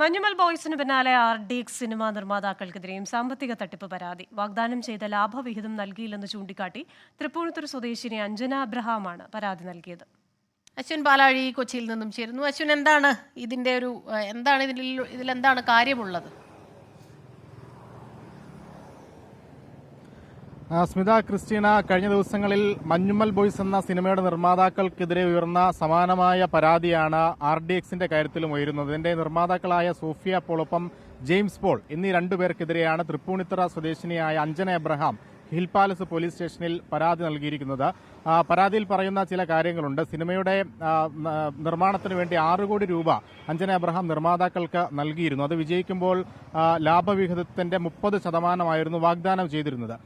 മഞ്ഞുമൽ ബോയ്സിന് പിന്നാലെ R D X cinema നിർമ്മാതാക്കൾക്കെതിരെയും സാമ്പത്തിക തട്ടിപ്പ് പരാതി. വാഗ്ദാനം ചെയ്ത ലാഭവിഹിതം നൽകിയില്ലെന്ന് ചൂണ്ടിക്കാട്ടി തൃപ്പൂണിത്തുറ സ്വദേശിനി അഞ്ജന അബ്രഹാമാണ് പരാതി നൽകിയത്. അശ്വിൻ പാലാഴി കൊച്ചിയിൽ നിന്നും ചേരുന്നു. അശ്വിൻ എന്താണ് ഇതിന്റെ ഒരു എന്താണ് ഇതിൽ ഇതിലെന്താണ് കാര്യമുള്ളത്? സ്മിത ക്രിസ്റ്റീന കഴിഞ്ഞ ദിവസങ്ങളിൽ മഞ്ഞുമ്മൽ ബോയ്സ് എന്ന സിനിമയുടെ നിർമ്മാതാക്കൾക്കെതിരെ ഉയർന്ന സമാനമായ പരാതിയാണ് ആർ ഡി എക്സിന്റെ കാര്യത്തിലും ഉയരുന്നത്. ഇതിന്റെ നിർമ്മാതാക്കളായ സോഫിയ പോളൊപ്പം ജെയിംസ് പോൾ എന്നീ രണ്ടുപേർക്കെതിരെയാണ് തൃപ്പൂണിത്തറ സ്വദേശിനിയായ Anjana Abraham Hill Palace police സ്റ്റേഷനിൽ പരാതി നൽകിയിരിക്കുന്നത്. പരാതിയിൽ പറയുന്ന ചില കാര്യങ്ങളുണ്ട്. സിനിമയുടെ നിർമ്മാണത്തിന് വേണ്ടി ആറ് കോടി രൂപ അഞ്ജന അബ്രഹാം നിർമ്മാതാക്കൾക്ക് നൽകിയിരുന്നു. അത് വിജയിക്കുമ്പോൾ ലാഭവിഹിതത്തിന്റെ മുപ്പത് ശതമാനമായിരുന്നു വാഗ്ദാനം ചെയ്തിരുന്നത്.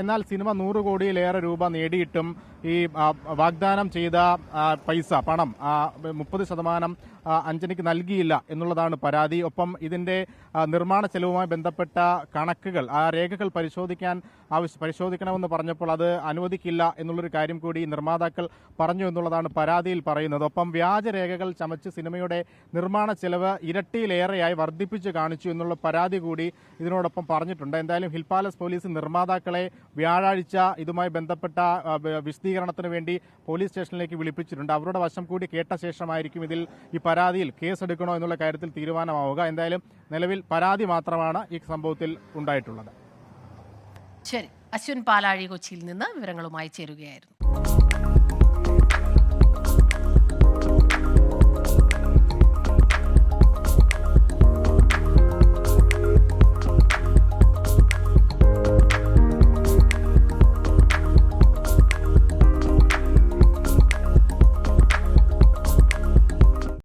എന്നാൽ സിനിമ നൂറ് കോടിയിലേറെ രൂപ നേടിയിട്ടും ഈ വാഗ്ദാനം ചെയ്ത പൈസ പണം മുപ്പത് ശതമാനം അഞ്ജനിക്ക് നൽകിയില്ല എന്നുള്ളതാണ് പരാതി. ഒപ്പം ഇതിന്റെ നിർമ്മാണ ചെലവുമായി ബന്ധപ്പെട്ട കണക്കുകൾ ആ രേഖകൾ പരിശോധിക്കാൻ ആവശ്യം പരിശോധിക്കണമെന്ന് പറഞ്ഞപ്പോൾ അത് അനുവദിക്കില്ല എന്നുള്ളൊരു കാര്യം കൂടി നിർമ്മാതാക്കൾ പറഞ്ഞു എന്നുള്ളതാണ് പരാതിയിൽ പറയുന്നത്. ഒപ്പം വ്യാജരേഖകൾ ചമച്ച് സിനിമയുടെ നിർമ്മാണ ചെലവ് ഇരട്ടിയിലേറെയായി വർദ്ധിപ്പിച്ച് കാണിച്ചു എന്നുള്ള പരാതി കൂടി ഇതിനോടൊപ്പം പറഞ്ഞിട്ടുണ്ട്. എന്തായാലും ഹിൽ പാലസ് പോലീസ് നിർമ്മാതാക്കളെ വ്യാഴാഴ്ച ഇതുമായി ബന്ധപ്പെട്ട വിശദീകരണത്തിന് വേണ്ടി പോലീസ് സ്റ്റേഷനിലേക്ക് വിളിപ്പിച്ചിട്ടുണ്ട്. അവരുടെ വശം കൂടി കേട്ട ശേഷമായിരിക്കും ഇതിൽ ഈ പരാതിയിൽ കേസെടുക്കണോ എന്നുള്ള കാര്യത്തിൽ തീരുമാനമാവുക. എന്തായാലും നിലവിൽ പരാതി മാത്രമാണ് ഈ സംഭവത്തിൽ ഉണ്ടായിട്ടുള്ളത്. ശരി. അശ്വിൻ പാലാഴി കൊച്ചിയിൽ നിന്ന് വിവരങ്ങളുമായി ചേരുകയായിരുന്നു.